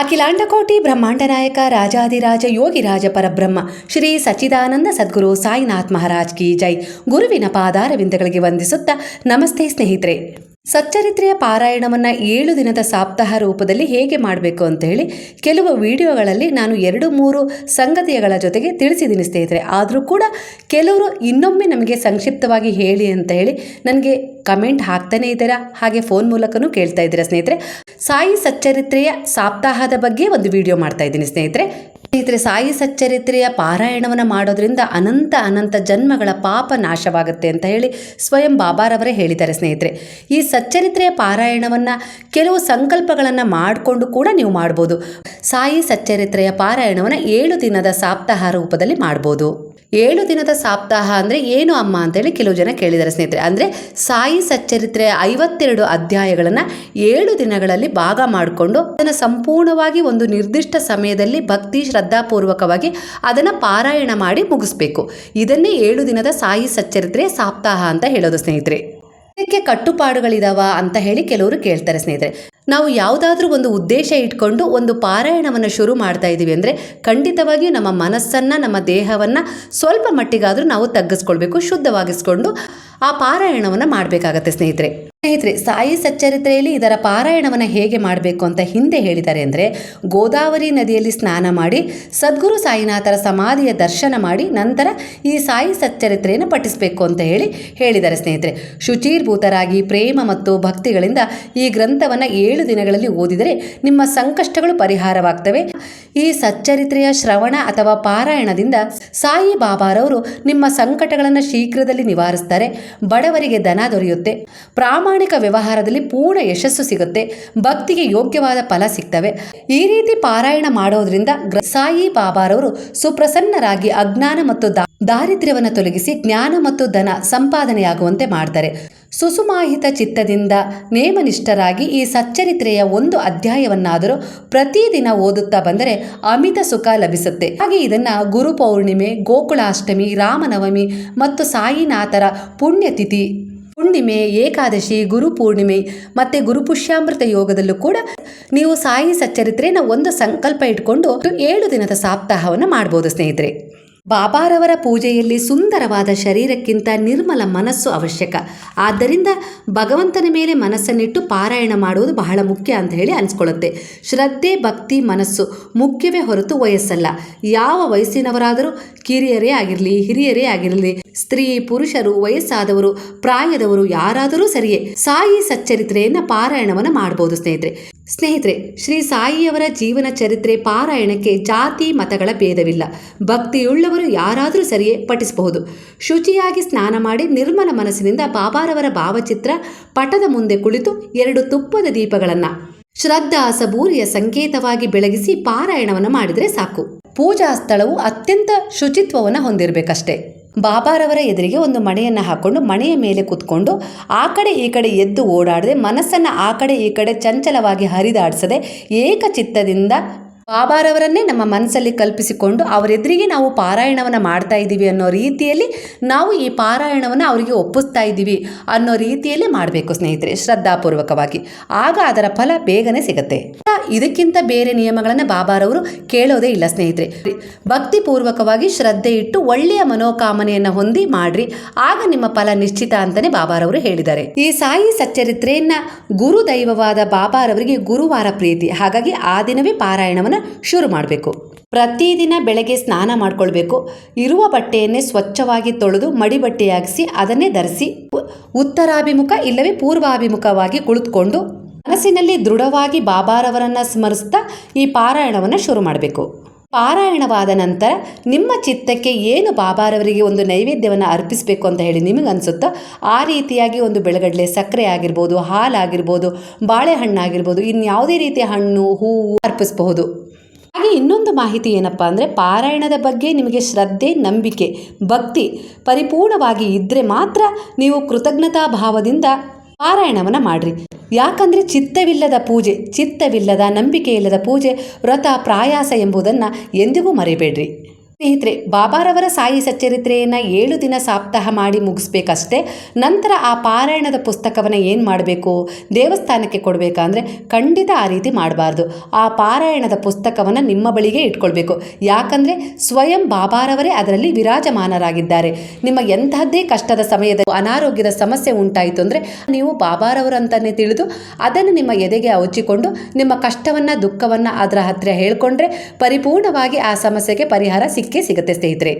ಅಖಿಲಾಂಡಕೋಟಿ ಬ್ರಹ್ಮಾಂಡ ನಾಯಕ ರಾಜಾದಿರಾಜ ಯೋಗಿರಾಜ ಪರಬ್ರಹ್ಮ, ಶ್ರೀ ಸಚ್ಚಿದಾನಂದ ಸದ್ಗುರು ಸಾಯಿನಾಥ್ ಮಹಾರಾಜ್ ಕಿ ಜೈ. ಗುರುವಿನ ಪಾದಾರವಿಂದಗಳಿಗೆ ವಂದಿಸುತ್ತಾ ನಮಸ್ತೆ ಸ್ನೇಹಿತರೆ. ಸಚ್ಚರಿತ್ರೆಯ ಪಾರಾಯಣವನ್ನು ಏಳು ದಿನದ ಸಾಪ್ತಾಹ ರೂಪದಲ್ಲಿ ಹೇಗೆ ಮಾಡಬೇಕು ಅಂತ ಹೇಳಿ ಕೆಲವು ವಿಡಿಯೋಗಳಲ್ಲಿ ನಾನು ಎರಡು ಮೂರು ಸಂಗತಿಗಳ ಜೊತೆಗೆ ತಿಳಿಸಿದ್ದೀನಿ ಸ್ನೇಹಿತರೆ. ಆದರೂ ಕೂಡ ಕೆಲವರು ಇನ್ನೊಮ್ಮೆ ನಮಗೆ ಸಂಕ್ಷಿಪ್ತವಾಗಿ ಹೇಳಿ ಅಂತ ಹೇಳಿ ನನಗೆ ಕಮೆಂಟ್ ಹಾಕ್ತಾನೆ ಇದ್ದೀರಾ? ಹಾಗೆ ಫೋನ್ ಮೂಲಕನೂ ಕೇಳ್ತಾ ಇದ್ದೀರಾ ಸ್ನೇಹಿತರೆ? ಸಾಯಿ ಸಚ್ಚರಿತ್ರೆಯ ಸಪ್ತಾಹದ ಬಗ್ಗೆ ಒಂದು ವಿಡಿಯೋ ಮಾಡ್ತಾ ಇದ್ದೀನಿ ಸ್ನೇಹಿತರೆ. ಸ್ನೇಹಿತರೆ, ಸಾಯಿ ಸಚ್ಚರಿತ್ರೆಯ ಪಾರಾಯಣವನ್ನು ಮಾಡೋದ್ರಿಂದ ಅನಂತ ಅನಂತ ಜನ್ಮಗಳ ಪಾಪ ನಾಶವಾಗುತ್ತೆ ಅಂತ ಹೇಳಿ ಸ್ವಯಂ ಬಾಬಾರವರೇ ಹೇಳಿದ್ದಾರೆ ಸ್ನೇಹಿತರೆ. ಈ ಸಚ್ಚರಿತ್ರೆಯ ಪಾರಾಯಣವನ್ನು ಕೆಲವು ಸಂಕಲ್ಪಗಳನ್ನು ಮಾಡಿಕೊಂಡು ಕೂಡ ನೀವು ಮಾಡ್ಬೋದು. ಸಾಯಿ ಸಚ್ಚರಿತ್ರೆಯ ಪಾರಾಯಣವನ್ನು ಏಳು ದಿನದ ಸಾಪ್ತಾಹ ರೂಪದಲ್ಲಿ ಮಾಡ್ಬೋದು. ಏಳು ದಿನದ ಸಾಪ್ತಾಹ ಅಂದರೆ ಏನು ಅಮ್ಮ ಅಂತೇಳಿ ಕೆಲವು ಜನ ಕೇಳಿದ್ದಾರೆ ಸ್ನೇಹಿತರೆ. ಅಂದರೆ ಸಾಯಿ ಸಚ್ಚರಿತ್ರೆಯ ಐವತ್ತೆರಡು ಅಧ್ಯಾಯಗಳನ್ನು ಏಳು ದಿನಗಳಲ್ಲಿ ಭಾಗ ಮಾಡಿಕೊಂಡು ಅದನ್ನು ಸಂಪೂರ್ಣವಾಗಿ ಒಂದು ನಿರ್ದಿಷ್ಟ ಸಮಯದಲ್ಲಿ ಭಕ್ತಿ ಶ್ರದ್ಧಾಪೂರ್ವಕವಾಗಿ ಅದನ್ನು ಪಾರಾಯಣ ಮಾಡಿ ಮುಗಿಸ್ಬೇಕು. ಇದನ್ನೇ ಏಳು ದಿನದ ಸಾಯಿ ಸಚ್ಚರಿತ್ರೆ ಸಾಪ್ತಾಹ ಅಂತ ಹೇಳೋದು ಸ್ನೇಹಿತರೆ. ಇದಕ್ಕೆ ಕಟ್ಟುಪಾಡುಗಳಿದಾವ ಅಂತ ಹೇಳಿ ಕೆಲವರು ಕೇಳ್ತಾರೆ ಸ್ನೇಹಿತರೆ. ನಾವು ಯಾವುದಾದ್ರೂ ಒಂದು ಉದ್ದೇಶ ಇಟ್ಕೊಂಡು ಒಂದು ಪಾರಾಯಣವನ್ನು ಶುರು ಮಾಡ್ತಾ ಇದ್ದೀವಿ ಅಂದರೆ ಖಂಡಿತವಾಗಿಯೂ ನಮ್ಮ ಮನಸ್ಸನ್ನು, ನಮ್ಮ ದೇಹವನ್ನು ಸ್ವಲ್ಪ ಮಟ್ಟಿಗಾದರೂ ನಾವು ತಗ್ಗಿಸ್ಕೊಳ್ಬೇಕು, ಶುದ್ಧವಾಗಿಸ್ಕೊಂಡು ಆ ಪಾರಾಯಣವನ್ನು ಮಾಡಬೇಕಾಗತ್ತೆ ಸ್ನೇಹಿತರೆ. ಸ್ನೇಹಿತರೆ, ಸಾಯಿ ಸಚ್ಚರಿತ್ರೆಯಲ್ಲಿ ಇದರ ಪಾರಾಯಣವನ್ನು ಹೇಗೆ ಮಾಡಬೇಕು ಅಂತ ಹಿಂದೆ ಹೇಳಿದ್ದಾರೆ ಅಂದರೆ, ಗೋದಾವರಿ ನದಿಯಲ್ಲಿ ಸ್ನಾನ ಮಾಡಿ, ಸದ್ಗುರು ಸಾಯಿನಾಥರ ಸಮಾಧಿಯ ದರ್ಶನ ಮಾಡಿ, ನಂತರ ಈ ಸಾಯಿ ಸಚ್ಚರಿತ್ರೆಯನ್ನು ಪಠಿಸಬೇಕು ಅಂತ ಹೇಳಿ ಹೇಳಿದ್ದಾರೆ ಸ್ನೇಹಿತರೆ. ಶುಚೀರ್ಭೂತರಾಗಿ ಪ್ರೇಮ ಮತ್ತು ಭಕ್ತಿಗಳಿಂದ ಈ ಗ್ರಂಥವನ್ನು ಏಳು ದಿನಗಳಲ್ಲಿ ಓದಿದರೆ ನಿಮ್ಮ ಸಂಕಷ್ಟಗಳು ಪರಿಹಾರವಾಗ್ತವೆ. ಈ ಸಚ್ಚರಿತ್ರೆಯ ಶ್ರವಣ ಅಥವಾ ಪಾರಾಯಣದಿಂದ ಸಾಯಿ ಬಾಬಾರವರು ನಿಮ್ಮ ಸಂಕಟಗಳನ್ನು ಶೀಘ್ರದಲ್ಲಿ ನಿವಾರಿಸ್ತಾರೆ. ಬಡವರಿಗೆ ದನ ದೊರೆಯುತ್ತೆ. ಪ್ರಾಮಾಣಿಕ ವ್ಯವಹಾರದಲ್ಲಿ ಪೂರ್ಣ ಯಶಸ್ಸು ಸಿಗುತ್ತೆ. ಭಕ್ತಿಗೆ ಯೋಗ್ಯವಾದ ಫಲ ಸಿಗ್ತವೆ. ಈ ರೀತಿ ಪಾರಾಯಣ ಮಾಡೋದ್ರಿಂದ ಸಾಯಿ ಬಾಬಾರವರು ಸುಪ್ರಸನ್ನರಾಗಿ ಅಜ್ಞಾನ ಮತ್ತು ದಾರಿದ್ರ್ಯವನ್ನು ತೊಲಗಿಸಿ ಜ್ಞಾನ ಮತ್ತು ಧನ ಸಂಪಾದನೆಯಾಗುವಂತೆ ಮಾಡ್ತಾರೆ. ಸುಸುಮಾಹಿತ ಚಿತ್ತದಿಂದ ನೇಮನಿಷ್ಠರಾಗಿ ಈ ಸಚ್ಚರಿತ್ರೆಯ ಒಂದು ಅಧ್ಯಾಯವನ್ನಾದರೂ ಪ್ರತಿದಿನ ಓದುತ್ತಾ ಬಂದರೆ ಅಮಿತ ಸುಖ ಲಭಿಸುತ್ತೆ. ಹಾಗೆ ಇದನ್ನು ಗುರು ಪೌರ್ಣಿಮೆ ಗೋಕುಳಾಷ್ಟಮಿ ರಾಮನವಮಿ ಮತ್ತು ಸಾಯಿನಾಥರ ಪುಣ್ಯತಿಥಿ ಹುಣ್ಣಿಮೆ ಏಕಾದಶಿ, ಗುರು ಪೂರ್ಣಿಮೆ ಮತ್ತೆ ಗುರು ಪುಷ್ಯಾಮೃತ ಯೋಗದಲ್ಲೂ ಕೂಡ ನೀವು ಸಾಯಿ ಸಚ್ಚರಿತ್ರೆನ ಒಂದು ಸಂಕಲ್ಪ ಇಟ್ಕೊಂಡು ಏಳು ದಿನದ ಸಪ್ತಾಹವನ್ನು ಮಾಡ್ಬೋದು ಸ್ನೇಹಿತರೆ. ಬಾಬಾರವರ ಪೂಜೆಯಲ್ಲಿ ಸುಂದರವಾದ ಶರೀರಕ್ಕಿಂತ ನಿರ್ಮಲ ಮನಸ್ಸು ಅವಶ್ಯಕ. ಆದ್ದರಿಂದ ಭಗವಂತನ ಮೇಲೆ ಮನಸ್ಸನ್ನಿಟ್ಟು ಪಾರಾಯಣ ಮಾಡುವುದು ಬಹಳ ಮುಖ್ಯ ಅಂತ ಹೇಳಿ ಅನಿಸ್ಕೊಳ್ಳುತ್ತೆ. ಶ್ರದ್ಧೆ, ಭಕ್ತಿ, ಮನಸ್ಸು ಮುಖ್ಯವೇ ಹೊರತು ವಯಸ್ಸಲ್ಲ. ಯಾವ ವಯಸ್ಸಿನವರಾದರೂ ಕಿರಿಯರೇ ಆಗಿರಲಿ, ಹಿರಿಯರೇ ಆಗಿರಲಿ, ಸ್ತ್ರೀ, ಪುರುಷರು, ವಯಸ್ಸಾದವರು, ಪ್ರಾಯದವರು ಯಾರಾದರೂ ಸರಿಯೇ, ಸಾಯಿ ಸಚ್ಚರಿತ್ರೆಯನ್ನ ಪಾರಾಯಣವನ್ನು ಮಾಡಬಹುದು ಸ್ನೇಹಿತರೆ. ಸ್ನೇಹಿತರೆ, ಶ್ರೀ ಸಾಯಿಯವರ ಜೀವನ ಚರಿತ್ರೆ ಪಾರಾಯಣಕ್ಕೆ ಜಾತಿ ಮತಗಳ ಭೇದವಿಲ್ಲ. ಭಕ್ತಿಯುಳ್ಳವರು ಯಾರಾದರೂ ಸರಿಯೇ ಪಠಿಸಬಹುದು. ಶುಚಿಯಾಗಿ ಸ್ನಾನ ಮಾಡಿ ನಿರ್ಮಲ ಮನಸ್ಸಿನಿಂದ ಬಾಬಾರವರ ಭಾವಚಿತ್ರ ಪಟದ ಮುಂದೆ ಕುಳಿತು ಎರಡು ತುಪ್ಪದ ದೀಪಗಳನ್ನು ಶ್ರದ್ಧಾ ಸಬೂರಿಯ ಸಂಕೇತವಾಗಿ ಬೆಳಗಿಸಿ ಪಾರಾಯಣವನ್ನು ಮಾಡಿದರೆ ಸಾಕು. ಪೂಜಾ ಸ್ಥಳವು ಅತ್ಯಂತ ಶುಚಿತ್ವವನ್ನು ಹೊಂದಿರಬೇಕಷ್ಟೇ. ಬಾಬಾರವರ ಎದುರಿಗೆ ಒಂದು ಮಣೆಯನ್ನು ಹಾಕೊಂಡು ಮಣೆಯ ಮೇಲೆ ಕೂತ್ಕೊಂಡು ಆ ಕಡೆ ಈ ಕಡೆ ಎದ್ದು ಓಡಾಡದೆ ಮನಸ್ಸನ್ನು ಆ ಕಡೆ ಈ ಕಡೆ ಚಂಚಲವಾಗಿ ಹರಿದಾಡಿಸದೆ ಏಕಚಿತ್ತದಿಂದ ಬಾಬಾರವರನ್ನೇ ನಮ್ಮ ಮನಸ್ಸಲ್ಲಿ ಕಲ್ಪಿಸಿಕೊಂಡು ಅವರೆದುರಿಗೆ ನಾವು ಪಾರಾಯಣವನ್ನು ಮಾಡ್ತಾ ಇದ್ದೀವಿ ಅನ್ನೋ ರೀತಿಯಲ್ಲಿ ನಾವು ಈ ಪಾರಾಯಣವನ್ನು ಅವರಿಗೆ ಒಪ್ಪಿಸ್ತಾ ಇದ್ದೀವಿ ಅನ್ನೋ ರೀತಿಯಲ್ಲಿ ಮಾಡಬೇಕು ಸ್ನೇಹಿತರೆ, ಶ್ರದ್ಧಾಪೂರ್ವಕವಾಗಿ. ಆಗ ಅದರ ಫಲ ಬೇಗನೆ ಸಿಗುತ್ತೆ. ಇದಕ್ಕಿಂತ ಬೇರೆ ನಿಯಮಗಳನ್ನು ಬಾಬಾರವರು ಕೇಳೋದೇ ಇಲ್ಲ ಸ್ನೇಹಿತರೆ. ಭಕ್ತಿಪೂರ್ವಕವಾಗಿ ಶ್ರದ್ಧೆ ಇಟ್ಟು ಒಳ್ಳೆಯ ಮನೋಕಾಮನೆಯನ್ನು ಹೊಂದಿ ಮಾಡ್ರಿ, ಆಗ ನಿಮ್ಮ ಫಲ ನಿಶ್ಚಿತ ಅಂತಾನೆ ಬಾಬಾರವರು ಹೇಳಿದ್ದಾರೆ. ಈ ಸಾಯಿ ಸಚ್ಚರಿತ್ರೆಯನ್ನ ಗುರು ದೈವವಾದ ಬಾಬಾರವರಿಗೆ ಗುರುವಾರ ಪ್ರೀತಿ. ಹಾಗಾಗಿ ಆ ದಿನವೇ ಪಾರಾಯಣವನ್ನು ಶುರು ಮಾಡಬೇಕು. ಪ್ರತಿದಿನ ಬೆಳಗ್ಗೆ ಸ್ನಾನ ಮಾಡಿಕೊಳ್ಬೇಕು. ಇರುವ ಬಟ್ಟೆಯನ್ನೇ ಸ್ವಚ್ಛವಾಗಿ ತೊಳೆದು ಮಡಿ ಬಟ್ಟೆಯಾಗಿಸಿ ಅದನ್ನೇ ಧರಿಸಿ ಉತ್ತರಾಭಿಮುಖ ಇಲ್ಲವೇ ಪೂರ್ವಾಭಿಮುಖವಾಗಿ ಕುಳಿತುಕೊಂಡು ಮನಸ್ಸಿನಲ್ಲಿ ದೃಢವಾಗಿ ಬಾಬಾರವರನ್ನು ಸ್ಮರಿಸ್ತಾ ಈ ಪಾರಾಯಣವನ್ನು ಶುರು ಮಾಡಬೇಕು. ಪಾರಾಯಣವಾದ ನಂತರ ನಿಮ್ಮ ಚಿತ್ತಕ್ಕೆ ಏನು ಬಾಬಾರವರಿಗೆ ಒಂದು ನೈವೇದ್ಯವನ್ನು ಅರ್ಪಿಸಬೇಕು ಅಂತ ಹೇಳಿ ನಿಮಗೆ ಅನಿಸುತ್ತೋ ಆ ರೀತಿಯಾಗಿ ಒಂದು ಬೆಳಗಡಲೆ ಸಕ್ಕರೆ ಆಗಿರ್ಬೋದು ಹಾಲಾಗಿರ್ಬೋದು ಬಾಳೆಹಣ್ಣಾಗಿರ್ಬೋದು, ಇನ್ಯಾವುದೇ ರೀತಿಯ ಹಣ್ಣು, ಹೂವು ಅರ್ಪಿಸಬಹುದು. ಹಾಗೆ ಇನ್ನೊಂದು ಮಾಹಿತಿ ಏನಪ್ಪ ಅಂದರೆ ಪಾರಾಯಣದ ಬಗ್ಗೆ ನಿಮಗೆ ಶ್ರದ್ಧೆ, ನಂಬಿಕೆ, ಭಕ್ತಿ ಪರಿಪೂರ್ಣವಾಗಿ ಇದ್ದರೆ ಮಾತ್ರ ನೀವು ಕೃತಜ್ಞತಾ ಭಾವದಿಂದ ಪಾರಾಯಣವನ್ನು ಮಾಡಿರಿ. ಯಾಕಂದರೆ ಚಿತ್ತವಿಲ್ಲದ ಪೂಜೆ, ಚಿತ್ತವಿಲ್ಲದ ನಂಬಿಕೆ ಇಲ್ಲದ ಪೂಜೆ, ವ್ರತ, ಪ್ರಾಯಾಸ ಎಂಬುದನ್ನು ಎಂದಿಗೂ ಮರೆಯಬೇಡ್ರಿ. ಸ್ನೇಹಿತರೆ, ಬಾಬಾರವರ ಸಾಯಿ ಸಚ್ಚರಿತ್ರೆಯನ್ನು ಏಳು ದಿನ ಸಾಪ್ತಾಹ ಮಾಡಿ ಮುಗಿಸ್ಬೇಕಷ್ಟೇ, ನಂತರ ಆ ಪಾರಾಯಣದ ಪುಸ್ತಕವನ್ನು ಏನು ಮಾಡಬೇಕು, ದೇವಸ್ಥಾನಕ್ಕೆ ಕೊಡಬೇಕಂದ್ರೆ ಖಂಡಿತ ಆ ರೀತಿ ಮಾಡಬಾರ್ದು. ಆ ಪಾರಾಯಣದ ಪುಸ್ತಕವನ್ನು ನಿಮ್ಮ ಬಳಿಗೆ ಇಟ್ಕೊಳ್ಬೇಕು. ಯಾಕಂದರೆ ಸ್ವಯಂ ಬಾಬಾರವರೇ ಅದರಲ್ಲಿ ವಿರಾಜಮಾನರಾಗಿದ್ದಾರೆ. ನಿಮ್ಮ ಎಂಥದ್ದೇ ಕಷ್ಟದ ಸಮಯದ ಅನಾರೋಗ್ಯದ ಸಮಸ್ಯೆ ಉಂಟಾಯಿತು ಅಂದರೆ ನೀವು ಬಾಬಾರವರಂತಲೇ ತಿಳಿದು ಅದನ್ನು ನಿಮ್ಮ ಎದೆಗೆ ಹಚ್ಚಿಕೊಂಡು ನಿಮ್ಮ ಕಷ್ಟವನ್ನು, ದುಃಖವನ್ನು ಅದರ ಹತ್ತಿರ ಹೇಳ್ಕೊಂಡ್ರೆ ಪರಿಪೂರ್ಣವಾಗಿ ಆ ಸಮಸ್ಯೆಗೆ ಪರಿಹಾರ ಸಿಕ್ಕೇ ಸಿಗುತ್ತೆ ಸ್ನೇಹಿತರೆ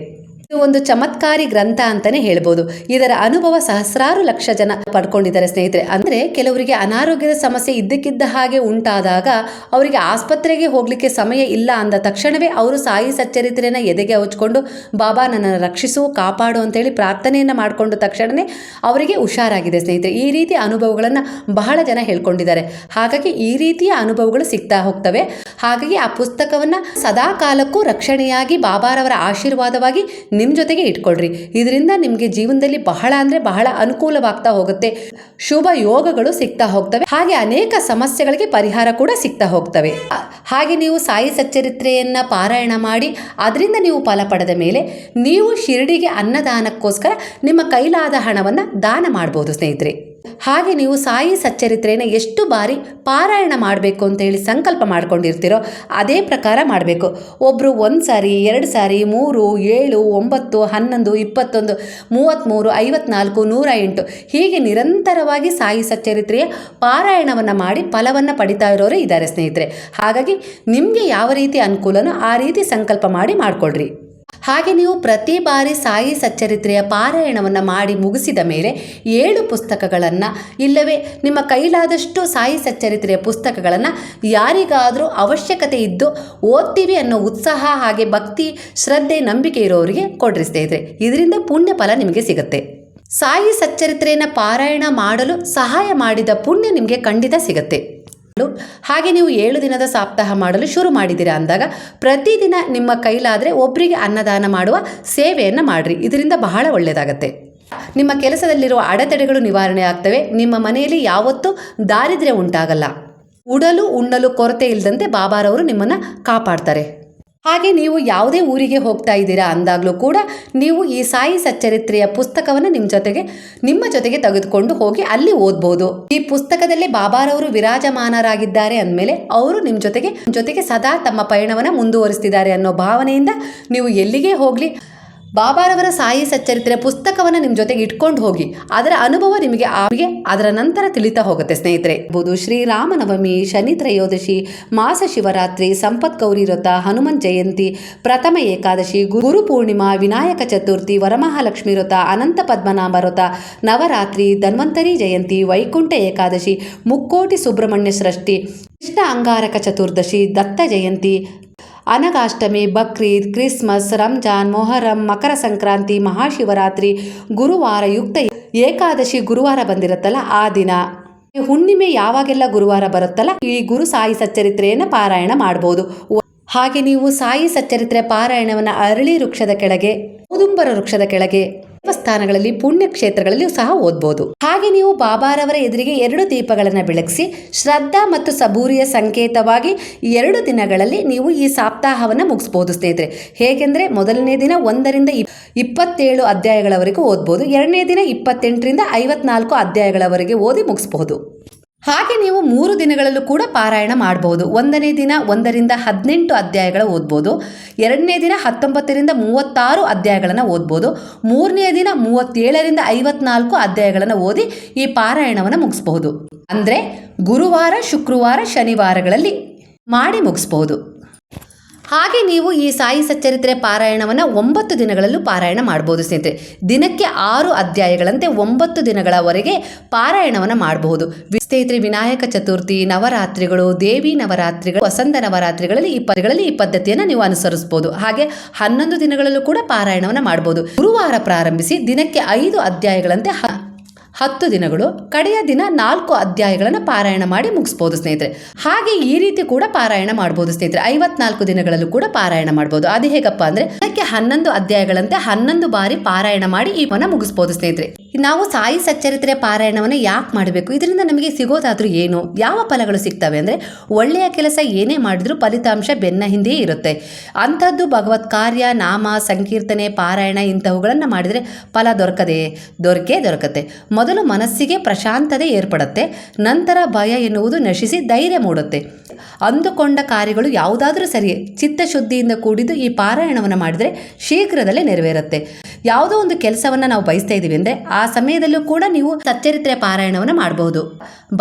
ಇದು ಒಂದು ಚಮತ್ಕಾರಿ ಗ್ರಂಥ ಅಂತಾನೆ ಹೇಳ್ಬೋದು. ಇದರ ಅನುಭವ ಸಹಸ್ರಾರು ಲಕ್ಷ ಜನ ಪಡ್ಕೊಂಡಿದ್ದಾರೆ ಸ್ನೇಹಿತರೆ. ಅಂದ್ರೆ ಕೆಲವರಿಗೆ ಅನಾರೋಗ್ಯದ ಸಮಸ್ಯೆ ಇದ್ದಕ್ಕಿದ್ದ ಹಾಗೆ ಉಂಟಾದಾಗ ಅವರಿಗೆ ಆಸ್ಪತ್ರೆಗೆ ಹೋಗ್ಲಿಕ್ಕೆ ಸಮಯ ಇಲ್ಲ ಅಂದ ತಕ್ಷಣವೇ ಅವರು ಸಾಯಿ ಸಚ್ಚರಿತ್ರೆನ ಎದೆಗೆ ಹಚ್ಕೊಂಡು, ಬಾಬಾ, ನನ್ನನ್ನು ರಕ್ಷಿಸು, ಕಾಪಾಡು ಅಂತೇಳಿ ಪ್ರಾರ್ಥನೆಯನ್ನು ಮಾಡಿಕೊಂಡು ತಕ್ಷಣವೇ ಅವರಿಗೆ ಹುಷಾರಾಗಿದೆ ಸ್ನೇಹಿತರೆ. ಈ ರೀತಿ ಅನುಭವಗಳನ್ನು ಬಹಳ ಜನ ಹೇಳ್ಕೊಂಡಿದ್ದಾರೆ. ಹಾಗಾಗಿ ಈ ರೀತಿಯ ಅನುಭವಗಳು ಸಿಗ್ತಾ ಹೋಗ್ತವೆ. ಹಾಗಾಗಿ ಆ ಪುಸ್ತಕವನ್ನು ಸದಾ ಕಾಲಕ್ಕೂ ರಕ್ಷಣೆಯಾಗಿ ಬಾಬಾರವರ ಆಶೀರ್ವಾದವಾಗಿ ನಿಮ್ಮ ಜೊತೆಗೆ ಇಟ್ಕೊಳ್ರಿ. ಇದರಿಂದ ನಿಮಗೆ ಜೀವನದಲ್ಲಿ ಬಹಳ ಅಂದರೆ ಬಹಳ ಅನುಕೂಲವಾಗ್ತಾ ಹೋಗುತ್ತೆ. ಶುಭ ಯೋಗಗಳು ಸಿಗ್ತಾ ಹೋಗ್ತವೆ. ಹಾಗೆ ಅನೇಕ ಸಮಸ್ಯೆಗಳಿಗೆ ಪರಿಹಾರ ಕೂಡ ಸಿಗ್ತಾ ಹೋಗ್ತವೆ. ಹಾಗೆ ನೀವು ಸಾಯಿ ಸಚ್ಚರಿತ್ರೆಯನ್ನು ಪಾರಾಯಣ ಮಾಡಿ, ಅದರಿಂದ ನೀವು ಫಲ ಪಡೆದ ಮೇಲೆ ನೀವು ಶಿರಡಿಗೆ ಅನ್ನದಾನಕ್ಕೋಸ್ಕರ ನಿಮ್ಮ ಕೈಲಾದ ಹಣವನ್ನು ದಾನ ಮಾಡ್ಬೋದು ಸ್ನೇಹಿತರೆ. ಹಾಗೆ ನೀವು ಸಾಯಿ ಸಚ್ಚರಿತ್ರೆಯನ್ನು ಎಷ್ಟು ಬಾರಿ ಪಾರಾಯಣ ಮಾಡಬೇಕು ಅಂತ ಹೇಳಿ ಸಂಕಲ್ಪ ಮಾಡ್ಕೊಂಡಿರ್ತೀರೋ ಅದೇ ಪ್ರಕಾರ ಮಾಡಬೇಕು. ಒಬ್ಬರು ಒಂದು ಸಾರಿ, ಎರಡು ಸಾರಿ, ಮೂರು, ಏಳು, ಒಂಬತ್ತು, ಹನ್ನೊಂದು, ಇಪ್ಪತ್ತೊಂದು ಮೂವತ್ತ್ಮೂರು ಐವತ್ನಾಲ್ಕು, ನೂರ ಎಂಟು ಹೀಗೆ ನಿರಂತರವಾಗಿ ಸಾಯಿ ಸಚ್ಚರಿತ್ರೆಯ ಪಾರಾಯಣವನ್ನು ಮಾಡಿ ಫಲವನ್ನು ಪಡಿತಾ ಇರೋರು ಇದ್ದಾರೆ ಸ್ನೇಹಿತರೆ. ಹಾಗಾಗಿ ನಿಮಗೆ ಯಾವ ರೀತಿ ಅನುಕೂಲನೋ ಆ ರೀತಿ ಸಂಕಲ್ಪ ಮಾಡಿ ಮಾಡಿಕೊಳ್ರಿ. ಹಾಗೆ ನೀವು ಪ್ರತಿ ಬಾರಿ ಸಾಯಿ ಸಚ್ಚರಿತ್ರೆಯ ಪಾರಾಯಣವನ್ನು ಮಾಡಿ ಮುಗಿಸಿದ ಮೇಲೆ ಏಳು ಪುಸ್ತಕಗಳನ್ನು ಇಲ್ಲವೇ ನಿಮ್ಮ ಕೈಲಾದಷ್ಟು ಸಾಯಿ ಸಚ್ಚರಿತ್ರೆಯ ಪುಸ್ತಕಗಳನ್ನು ಯಾರಿಗಾದರೂ ಅವಶ್ಯಕತೆ ಇದ್ದು ಓದ್ತೀವಿ ಅನ್ನೋ ಉತ್ಸಾಹ ಹಾಗೆ ಭಕ್ತಿ, ಶ್ರದ್ಧೆ, ನಂಬಿಕೆ ಇರೋರಿಗೆ ಕೊಡ್ರಿ ಸ್ನೇಹಿತರೆ. ಇದರಿಂದ ಪುಣ್ಯ ಫಲ ನಿಮಗೆ ಸಿಗುತ್ತೆ. ಸಾಯಿ ಸಚ್ಚರಿತ್ರೆಯನ್ನು ಪಾರಾಯಣ ಮಾಡಲು ಸಹಾಯ ಮಾಡಿದ ಪುಣ್ಯ ನಿಮಗೆ ಖಂಡಿತ ಸಿಗುತ್ತೆ. ಹಾಗೆ ನೀವು ಏಳು ದಿನದ ಸಪ್ತಾಹ ಮಾಡಲು ಶುರು ಮಾಡಿದ್ದೀರಾ ಅಂದಾಗ ಪ್ರತಿದಿನ ನಿಮ್ಮ ಕೈಲಾದರೆ ಒಬ್ಬರಿಗೆ ಅನ್ನದಾನ ಮಾಡುವ ಸೇವೆಯನ್ನು ಮಾಡಿರಿ. ಇದರಿಂದ ಬಹಳ ಒಳ್ಳೆಯದಾಗತ್ತೆ ನಿಮ್ಮ ಕೆಲಸದಲ್ಲಿರುವ ಅಡೆತಡೆಗಳು ನಿವಾರಣೆ ಆಗ್ತವೆ. ನಿಮ್ಮ ಮನೆಯಲ್ಲಿ ಯಾವತ್ತೂ ದಾರಿದ್ರ್ಯ ಉಂಟಾಗಲ್ಲ. ಉಡಲು ಉಣ್ಣಲು ಕೊರತೆ ಇಲ್ಲದಂತೆ ಬಾಬಾರವರು ನಿಮ್ಮನ್ನು ಕಾಪಾಡ್ತಾರೆ. ಹಾಗೆ ನೀವು ಯಾವುದೇ ಊರಿಗೆ ಹೋಗ್ತಾ ಇದ್ದೀರಾ ಅಂದಾಗಲೂ ಕೂಡ ನೀವು ಈ ಸಾಯಿ ಸಚ್ಚರಿತ್ರೆಯ ಪುಸ್ತಕವನ್ನು ನಿಮ್ಮ ಜೊತೆಗೆ ನಿಮ್ಮ ಜೊತೆಗೆ ತೆಗೆದುಕೊಂಡು ಹೋಗಿ ಅಲ್ಲಿ ಓದ್ಬೋದು. ಈ ಪುಸ್ತಕದಲ್ಲಿ ಬಾಬಾರವರು ವಿರಾಜಮಾನರಾಗಿದ್ದಾರೆ ಅಂದಮೇಲೆ ಅವರು ನಿಮ್ಮ ಜೊತೆಗೆ ಜೊತೆಗೆ ಸದಾ ತಮ್ಮ ಪಯಣವನ್ನು ಮುಂದುವರಿಸ್ತಿದ್ದಾರೆ ಅನ್ನೋ ಭಾವನೆಯಿಂದ ನೀವು ಎಲ್ಲಿಗೆ ಹೋಗಲಿ ಬಾಬಾರವರ ಸಾಯಿ ಸಚ್ಚರಿತ್ರೆ ಪುಸ್ತಕವನ್ನು ನಿಮ್ಮ ಜೊತೆಗೆ ಇಟ್ಕೊಂಡು ಹೋಗಿ, ಅದರ ಅನುಭವ ನಿಮಗೆ ಆಗಿ ಅದರ ನಂತರ ತಿಳಿತಾ ಹೋಗುತ್ತೆ ಸ್ನೇಹಿತರೆ. ಇರ್ಬೋದು ಶ್ರೀರಾಮನವಮಿ ಶನಿ ತ್ರಯೋದಶಿ, ಮಾಸ ಶಿವರಾತ್ರಿ, ಸಂಪತ್ ಗೌರಿ ವ್ರತ, ಹನುಮನ್ ಜಯಂತಿ, ಪ್ರಥಮ ಏಕಾದಶಿ ಗುರು ಪೂರ್ಣಿಮಾ, ವಿನಾಯಕ ಚತುರ್ಥಿ, ವರಮಹಾಲಕ್ಷ್ಮಿ ವ್ರತ, ಅನಂತ ಪದ್ಮನಾಭ ವ್ರತ, ನವರಾತ್ರಿ, ಧನ್ವಂತರಿ ಜಯಂತಿ, ವೈಕುಂಠ ಏಕಾದಶಿ, ಮುಕ್ಕೋಟಿ ಸುಬ್ರಹ್ಮಣ್ಯ ಸೃಷ್ಟಿ ಕೃಷ್ಣ ಅಂಗಾರಕ ಚತುರ್ದಶಿ, ದತ್ತ ಜಯಂತಿ ಅನಗಾಷ್ಟಮಿ, ಬಕ್ರೀದ್, ಕ್ರಿಸ್ಮಸ್, ರಂಜಾನ್, ಮೊಹರಂ, ಮಕರ ಸಂಕ್ರಾಂತಿ, ಮಹಾಶಿವರಾತ್ರಿ, ಗುರುವಾರ ಯುಕ್ತ ಏಕಾದಶಿ ಗುರುವಾರ ಬಂದಿರುತ್ತಲ್ಲ ಆ ದಿನ. ಹುಣ್ಣಿಮೆ ಯಾವಾಗೆಲ್ಲ ಗುರುವಾರ ಬರುತ್ತಲ್ಲ, ಈ ಗುರು ಸಾಯಿ ಸಚ್ಚರಿತ್ರೆಯನ್ನು ಪಾರಾಯಣ ಮಾಡಬಹುದು ಹಾಗೆ ನೀವು ಸಾಯಿ ಸಚ್ಚರಿತ್ರೆ ಪಾರಾಯಣವನ್ನು ಅರಳಿ ವೃಕ್ಷದ ಕೆಳಗೆ ಕುದುಂಬರ ವೃಕ್ಷದ ಕೆಳಗೆ ದೇವಸ್ಥಾನಗಳಲ್ಲಿ ಪುಣ್ಯ ಕ್ಷೇತ್ರಗಳಲ್ಲಿ ಸಹ ಓದ್ಬೋದು. ಹಾಗೆ ನೀವು ಬಾಬಾರವರ ಎದುರಿಗೆ ಎರಡು ದೀಪಗಳನ್ನು ಬೆಳಗಿಸಿ, ಶ್ರದ್ಧಾ ಮತ್ತು ಸಬೂರಿಯ ಸಂಕೇತವಾಗಿ ಎರಡು ದಿನಗಳಲ್ಲಿ ನೀವು ಈ ಸಪ್ತಾಹವನ್ನು ಮುಗಿಸ್ಬೋದು ಸ್ನೇಹಿತರೆ. ಹೇಗೆಂದರೆ, ಮೊದಲನೇ ದಿನ ಒಂದರಿಂದ ಇಪ್- ಇಪ್ಪತ್ತೇಳು ಅಧ್ಯಾಯಗಳವರೆಗೂ ಓದ್ಬೋದು. ಎರಡನೇ ದಿನ ಇಪ್ಪತ್ತೆಂಟರಿಂದ ಐವತ್ನಾಲ್ಕು ಅಧ್ಯಾಯಗಳವರೆಗೆ ಓದಿ ಮುಗಿಸ್ಬೋದು. ಹಾಗೆ ನೀವು ಮೂರು ದಿನಗಳಲ್ಲೂ ಕೂಡ ಪಾರಾಯಣ ಮಾಡಬಹುದು ಒಂದನೇ ದಿನ ಒಂದರಿಂದ ಹದಿನೆಂಟು ಅಧ್ಯಾಯಗಳ ಓದ್ಬೋದು. ಎರಡನೇ ದಿನ ಹತ್ತೊಂಬತ್ತರಿಂದ ಮೂವತ್ತಾರು ಅಧ್ಯಾಯಗಳನ್ನು ಓದ್ಬೋದು. ಮೂರನೇ ದಿನ ಮೂವತ್ತೇಳರಿಂದ ಐವತ್ನಾಲ್ಕು ಅಧ್ಯಾಯಗಳನ್ನು ಓದಿ ಈ ಪಾರಾಯಣವನ್ನು ಮುಗಿಸ್ಬಹುದು. ಅಂದರೆ ಗುರುವಾರ, ಶುಕ್ರವಾರ, ಶನಿವಾರಗಳಲ್ಲಿ ಮಾಡಿ ಮುಗಿಸ್ಬಹುದು. ಹಾಗೆ ನೀವು ಈ ಸಾಯಿ ಸಚ್ಚರಿತ್ರೆ ಪಾರಾಯಣವನ್ನು ಒಂಬತ್ತು ದಿನಗಳಲ್ಲೂ ಪಾರಾಯಣ ಮಾಡ್ಬೋದು ಸ್ನೇಹಿತರೆ. ದಿನಕ್ಕೆ ಆರು ಅಧ್ಯಾಯಗಳಂತೆ ಒಂಬತ್ತು ದಿನಗಳವರೆಗೆ ಪಾರಾಯಣವನ್ನು ಮಾಡಬಹುದು. ಸ್ನೇಹಿತರೆ, ವಿನಾಯಕ ಚತುರ್ಥಿ, ನವರಾತ್ರಿಗಳು, ದೇವಿ ನವರಾತ್ರಿಗಳು, ವಸಂತ ನವರಾತ್ರಿಗಳಲ್ಲಿ ಈ ಪದಗಳಲ್ಲಿ ಈ ಪದ್ಧತಿಯನ್ನು ನೀವು ಅನುಸರಿಸಬಹುದು ಹಾಗೆ ಹನ್ನೊಂದು ದಿನಗಳಲ್ಲೂ ಕೂಡ ಪಾರಾಯಣವನ್ನು ಮಾಡಬಹುದು ಗುರುವಾರ ಪ್ರಾರಂಭಿಸಿ ದಿನಕ್ಕೆ ಐದು ಅಧ್ಯಾಯಗಳಂತೆ ಹತ್ತು ದಿನಗಳು, ಕಡೆಯ ದಿನ ನಾಲ್ಕು ಅಧ್ಯಾಯಗಳನ್ನು ಪಾರಾಯಣ ಮಾಡಿ ಮುಗಿಸ್ಬೋದು ಸ್ನೇಹಿತರೆ. ಹಾಗೆ ಈ ರೀತಿ ಕೂಡ ಪಾರಾಯಣ ಮಾಡ್ಬೋದು ಸ್ನೇಹಿತರೆ. ಐವತ್ನಾಲ್ಕು ದಿನಗಳಲ್ಲೂ ಕೂಡ ಪಾರಾಯಣ ಮಾಡ್ಬೋದು. ಅದು ಹೇಗಪ್ಪ ಅಂದ್ರೆ ಅದಕ್ಕೆ ಹನ್ನೊಂದು ಅಧ್ಯಾಯಗಳಂತೆ ಹನ್ನೊಂದು ಬಾರಿ ಪಾರಾಯಣ ಮಾಡಿ ಈ ಮನ ಮುಗಿಸ್ಬೋದು ಸ್ನೇಹಿತರೆ. ನಾವು ಸಾಯಿ ಸಚ್ಚರಿತ್ರೆ ಪಾರಾಯಣವನ್ನು ಯಾಕೆ ಮಾಡಬೇಕು? ಇದರಿಂದ ನಮಗೆ ಸಿಗೋದಾದ್ರೂ ಏನು? ಯಾವ ಫಲಗಳು ಸಿಗ್ತವೆ ಅಂದರೆ, ಒಳ್ಳೆಯ ಕೆಲಸ ಏನೇ ಮಾಡಿದರೂ ಫಲಿತಾಂಶ ಬೆನ್ನ ಹಿಂದೆಯೇ ಇರುತ್ತೆ. ಅಂಥದ್ದು ಭಗವತ್ ಕಾರ್ಯ, ನಾಮ, ಸಂಕೀರ್ತನೆ, ಪಾರಾಯಣ ಇಂಥವುಗಳನ್ನು ಮಾಡಿದರೆ ಫಲ ದೊರಕದೆ? ದೊರಕೇ ದೊರಕತ್ತೆ. ಮೊದಲು ಮನಸ್ಸಿಗೆ ಪ್ರಶಾಂತತೆ ಏರ್ಪಡುತ್ತೆ, ನಂತರ ಭಯ ಎನ್ನುವುದು ನಶಿಸಿ ಧೈರ್ಯ ಮೂಡುತ್ತೆ. ಅಂದುಕೊಂಡ ಕಾರ್ಯಗಳು ಯಾವುದಾದರೂ ಸರಿ ಚಿತ್ತಶುದ್ಧಿಯಿಂದ ಕೂಡಿದ್ದು ಈ ಪಾರಾಯಣವನ್ನು ಮಾಡಿದರೆ ಶೀಘ್ರದಲ್ಲೇ ನೆರವೇರುತ್ತೆ. ಯಾವುದೋ ಒಂದು ಕೆಲಸವನ್ನು ನಾವು ಬಯಸ್ತಾ ಇದ್ದೀವಿ ಅಂದರೆ ಆ ಸಮಯದಲ್ಲೂ ಕೂಡ ನೀವು ಸಚ್ಚರಿತ್ರೆ ಪಾರಾಯಣವನ್ನು ಮಾಡಬಹುದು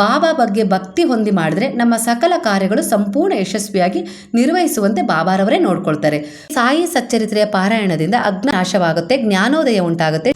ಬಾಬಾ ಬಗ್ಗೆ ಭಕ್ತಿ ಹೊಂದಿ ಮಾಡಿದ್ರೆ ನಮ್ಮ ಸಕಲ ಕಾರ್ಯಗಳು ಸಂಪೂರ್ಣ ಯಶಸ್ವಿಯಾಗಿ ನಿರ್ವಹಿಸುವಂತೆ ಬಾಬಾರವರೇ ನೋಡ್ಕೊಳ್ತಾರೆ. ಸಾಯಿ ಸಚ್ಚರಿತ್ರೆಯ ಪಾರಾಯಣದಿಂದ ಅಗ್ನ ನಾಶವಾಗುತ್ತೆ, ಜ್ಞಾನೋದಯ ಉಂಟಾಗುತ್ತೆ.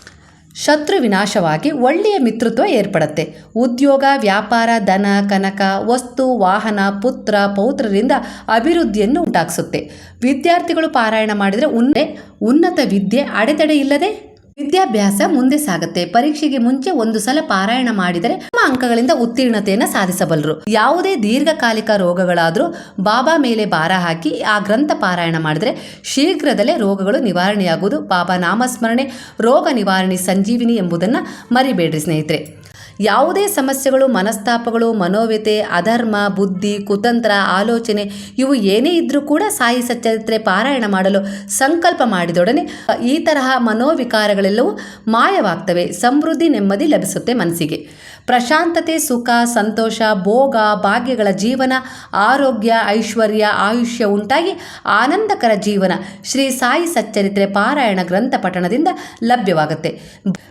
ಶತ್ರು ವಿನಾಶವಾಗಿ ಒಳ್ಳೆಯ ಮಿತ್ರತ್ವ ಏರ್ಪಡುತ್ತೆ. ಉದ್ಯೋಗ, ವ್ಯಾಪಾರ ದನ ಕನಕ, ವಸ್ತು, ವಾಹನ, ಪುತ್ರ, ಪೌತ್ರರಿಂದ ಅಭಿವೃದ್ಧಿಯನ್ನು ಉಂಟಾಗಿಸುತ್ತೆ ವಿದ್ಯಾರ್ಥಿಗಳು ಪಾರಾಯಣ ಮಾಡಿದರೆ ಉನ್ನೆ ಉನ್ನತ ವಿದ್ಯೆ ಅಡೆತಡೆ ಇಲ್ಲದೆ ವಿದ್ಯಾಭ್ಯಾಸ ಮುಂದೆ ಸಾಗುತ್ತೆ. ಪರೀಕ್ಷೆಗೆ ಮುಂಚೆ ಒಂದು ಸಲ ಪಾರಾಯಣ ಮಾಡಿದರೆ ನಮ್ಮ ಅಂಕಗಳಿಂದ ಉತ್ತೀರ್ಣತೆಯನ್ನು ಸಾಧಿಸಬಲ್ಲರು. ಯಾವುದೇ ದೀರ್ಘಕಾಲಿಕ ರೋಗಗಳಾದರೂ ಬಾಬಾ ಮೇಲೆ ಭಾರ ಹಾಕಿ ಆ ಗ್ರಂಥ ಪಾರಾಯಣ ಮಾಡಿದರೆ ಶೀಘ್ರದಲ್ಲೇ ರೋಗಗಳು ನಿವಾರಣೆಯಾಗುವುದು. ಬಾಬಾ ನಾಮಸ್ಮರಣೆ, ರೋಗ ನಿವಾರಣೆ ಸಂಜೀವಿನಿ ಎಂಬುದನ್ನು ಮರಿಬೇಡ್ರಿ ಸ್ನೇಹಿತರೆ. ಯಾವುದೇ ಸಮಸ್ಯೆಗಳು, ಮನಸ್ತಾಪಗಳು ಮನೋವ್ಯತೆ ಅಧರ್ಮ, ಬುದ್ಧಿ, ಕುತಂತ್ರ, ಆಲೋಚನೆ ಇವು ಏನೇ ಇದ್ರೂ ಕೂಡ ಸಾಯಿ ಸಚ್ಚರಿತ್ರೆ ಪಾರಾಯಣ ಮಾಡಲು ಸಂಕಲ್ಪ ಮಾಡಿದೊಡನೆ ಈ ತರಹ ಮನೋವಿಕಾರಗಳೆಲ್ಲವೂ ಮಾಯವಾಗ್ತವೆ. ಸಮೃದ್ಧಿ ನೆಮ್ಮದಿ ಲಭಿಸುತ್ತೆ ಮನಸ್ಸಿಗೆ. ಪ್ರಶಾಂತತೆ, ಸುಖ, ಸಂತೋಷ, ಭೋಗ, ಭಾಗ್ಯಗಳ ಜೀವನ, ಆರೋಗ್ಯ, ಐಶ್ವರ್ಯ, ಆಯುಷ್ಯ ಉಂಟಾಗಿ ಆನಂದಕರ ಜೀವನ. ಶ್ರೀ ಸಾಯಿ ಸಚ್ಚರಿತ್ರೆ ಪಾರಾಯಣ ಗ್ರಂಥ ಪಠಣದಿಂದ ಲಭ್ಯವಾಗುತ್ತೆ.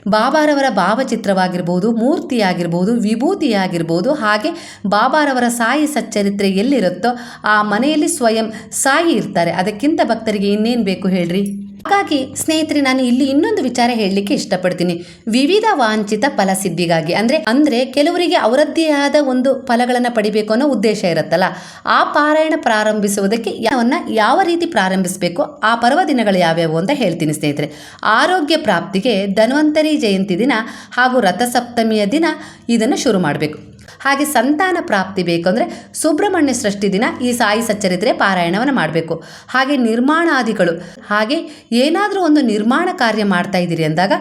ಬಾಬಾರವರ ಭಾವಚಿತ್ರವಾಗಿರ್ಬೋದು, ಮೂರ್ತಿಯಾಗಿರ್ಬೋದು, ವಿಭೂತಿಯಾಗಿರ್ಬೋದು, ಹಾಗೆ ಬಾಬಾರವರ ಸಾಯಿ ಸಚ್ಚರಿತ್ರೆ ಎಲ್ಲಿರುತ್ತೋ ಆ ಮನೆಯಲ್ಲಿ ಸ್ವಯಂ ಸಾಯಿ ಇರ್ತಾರೆ. ಅದಕ್ಕಿಂತ ಭಕ್ತರಿಗೆ ಇನ್ನೇನು ಬೇಕು ಹೇಳ್ರಿ? ಹಾಗಾಗಿ, ಸ್ನೇಹಿತರೆ, ನಾನು ಇಲ್ಲಿ ಇನ್ನೊಂದು ವಿಚಾರ ಹೇಳಲಿಕ್ಕೆ ಇಷ್ಟಪಡ್ತೀನಿ. ವಿವಿಧ ವಾಂಛಿತ ಫಲಸಿದ್ಧಿಗಾಗಿ. ಅಂದರೆ ಅಂದರೆ ಕೆಲವರಿಗೆ ಅವರದ್ದೇ ಆದ ಒಂದು ಫಲಗಳನ್ನು ಪಡಿಬೇಕು ಅನ್ನೋ ಉದ್ದೇಶ ಇರುತ್ತಲ್ಲ. ಆ ಪಾರಾಯಣ ಪ್ರಾರಂಭಿಸುವುದಕ್ಕೆ ಯಾವನ್ನ ಯಾವ ರೀತಿ ಪ್ರಾರಂಭಿಸಬೇಕು, ಆ ಪರ್ವ ದಿನಗಳು ಯಾವ್ಯಾವು ಅಂತ ಹೇಳ್ತೀನಿ ಸ್ನೇಹಿತರೆ. ಆರೋಗ್ಯ ಪ್ರಾಪ್ತಿಗೆ ಧನ್ವಂತರಿ ಜಯಂತಿ ದಿನ ಹಾಗೂ ರಥಸಪ್ತಮಿಯ ದಿನ ಇದನ್ನು ಶುರು ಮಾಡಬೇಕು. ಹಾಗೆ ಸಂತಾನ ಪ್ರಾಪ್ತಿ ಬೇಕು ಅಂದರೆ ಸುಬ್ರಹ್ಮಣ್ಯ ಸೃಷ್ಟಿ ದಿನ ಈ ಸಾಯಿ ಸಚ್ಚರಿತ್ರೆ ಪಾರಾಯಣವನ್ನು ಮಾಡಬೇಕು. ಹಾಗೆ ನಿರ್ಮಾಣಾದಿಗಳು, ಹಾಗೆ ಏನಾದರೂ ಒಂದು ನಿರ್ಮಾಣ ಕಾರ್ಯ ಮಾಡ್ತಾ ಇದ್ದೀರಿ ಅಂದಾಗ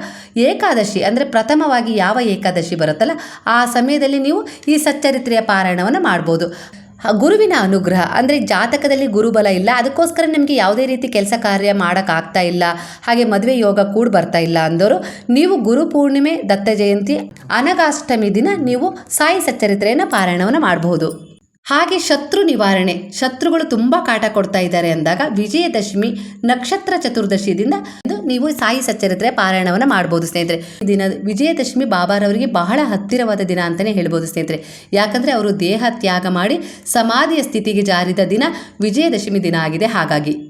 ಏಕಾದಶಿ ಅಂದರೆ ಪ್ರಥಮವಾಗಿ ಯಾವ ಏಕಾದಶಿ ಬರುತ್ತಲ್ಲ ಆ ಸಮಯದಲ್ಲಿ ನೀವು ಈ ಸಚ್ಚರಿತ್ರೆಯ ಪಾರಾಯಣವನ್ನು ಮಾಡ್ಬೋದು. ಗುರುವಿನ ಅನುಗ್ರಹ, ಅಂದರೆ ಜಾತಕದಲ್ಲಿ ಗುರುಬಲ ಇಲ್ಲ, ಅದಕ್ಕೋಸ್ಕರ ನಿಮಗೆ ಯಾವುದೇ ರೀತಿ ಕೆಲಸ ಕಾರ್ಯ ಮಾಡೋಕ್ಕಾಗ್ತಾ ಇಲ್ಲ, ಹಾಗೆ ಮದುವೆ ಯೋಗ ಕೂಡ ಬರ್ತಾ ಇಲ್ಲ ಅಂದವರು, ನೀವು ಗುರು ಪೂರ್ಣಿಮೆ, ದತ್ತ ಜಯಂತಿ ಅನಗಾಷ್ಟಮಿ ದಿನ ನೀವು ಸಾಯಿ ಸಚ್ಚರಿತ್ರೆಯನ್ನು ಪಾರಾಯಣವನ್ನು ಮಾಡಬಹುದು. ಹಾಗೆ ಶತ್ರು ನಿವಾರಣೆ, ಶತ್ರುಗಳು ತುಂಬ ಕಾಟ ಕೊಡ್ತಾ ಇದ್ದಾರೆ ಅಂದಾಗ ವಿಜಯದಶಮಿ ನಕ್ಷತ್ರ ಚತುರ್ದಶಿಯಿಂದ ನೀವು ಸಾಯಿ ಸಚ್ಚರಿತ್ರೆ ಪಾರಾಯಣವನ್ನು ಮಾಡ್ಬೋದು ಸ್ನೇಹಿತರೆ. ದಿನ ವಿಜಯದಶಮಿ ಬಾಬಾರವರಿಗೆ ಬಹಳ ಹತ್ತಿರವಾದ ದಿನ ಅಂತಲೇ ಹೇಳ್ಬೋದು ಸ್ನೇಹಿತರೆ. ಯಾಕಂದರೆ ಅವರು ದೇಹ ತ್ಯಾಗ ಮಾಡಿ ಸಮಾಧಿಯ ಸ್ಥಿತಿಗೆ ಜಾರಿದ ದಿನ ವಿಜಯದಶಮಿ ದಿನ ಆಗಿದೆ ಹಾಗಾಗಿ.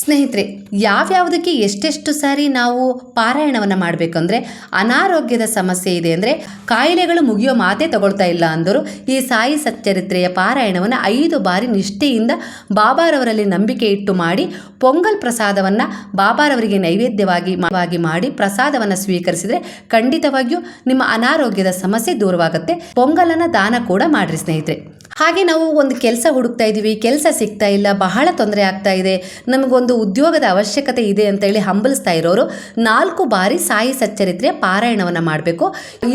ಸ್ನೇಹಿತರೆ, ಯಾವ್ಯಾವುದಕ್ಕೆ ಎಷ್ಟೆಷ್ಟು ಸಾರಿ ನಾವು ಪಾರಾಯಣವನ್ನು ಮಾಡಬೇಕಂದ್ರೆ ಅನಾರೋಗ್ಯದ ಸಮಸ್ಯೆ ಇದೆ ಅಂದರೆ ಕಾಯಿಲೆಗಳು ಮುಗಿಯೋ ಮಾತೇ ತಗೊಳ್ತಾ ಇಲ್ಲ ಅಂದರು. ಈ ಸಾಯಿ ಸಚ್ಚರಿತ್ರೆಯ ಪಾರಾಯಣವನ್ನು ಐದು ಬಾರಿ ನಿಷ್ಠೆಯಿಂದ ಬಾಬಾರವರಲ್ಲಿ ನಂಬಿಕೆ ಇಟ್ಟು ಮಾಡಿ, ಪೊಂಗಲ್ ಪ್ರಸಾದವನ್ನು ಬಾಬಾರವರಿಗೆ ನೈವೇದ್ಯವಾಗಿ ವಾಗಿ ಮಾಡಿ ಪ್ರಸಾದವನ್ನು ಸ್ವೀಕರಿಸಿದರೆ ಖಂಡಿತವಾಗಿಯೂ ನಿಮ್ಮ ಅನಾರೋಗ್ಯದ ಸಮಸ್ಯೆ ದೂರವಾಗುತ್ತೆ. ಪೊಂಗಲನ್ನು ದಾನ ಕೂಡ ಮಾಡಿರಿ ಸ್ನೇಹಿತರೆ. ಹಾಗೆ ನಾವು ಒಂದು ಕೆಲಸ ಹುಡುಕ್ತಾ ಇದ್ದೀವಿ, ಕೆಲಸ ಸಿಗ್ತಾ ಇಲ್ಲ, ಬಹಳ ತೊಂದರೆ ಆಗ್ತಾ ಇದೆ, ನಮಗೊಂದು ಉದ್ಯೋಗದ ಅವಶ್ಯಕತೆ ಇದೆ ಅಂತ ಹೇಳಿ ಹಂಬಲಿಸ್ತಾ ಇರೋರು ನಾಲ್ಕು ಬಾರಿ ಸಾಯಿ ಸಚ್ಚರಿತ್ರೆ ಪಾರಾಯಣವನ್ನು ಮಾಡಬೇಕು.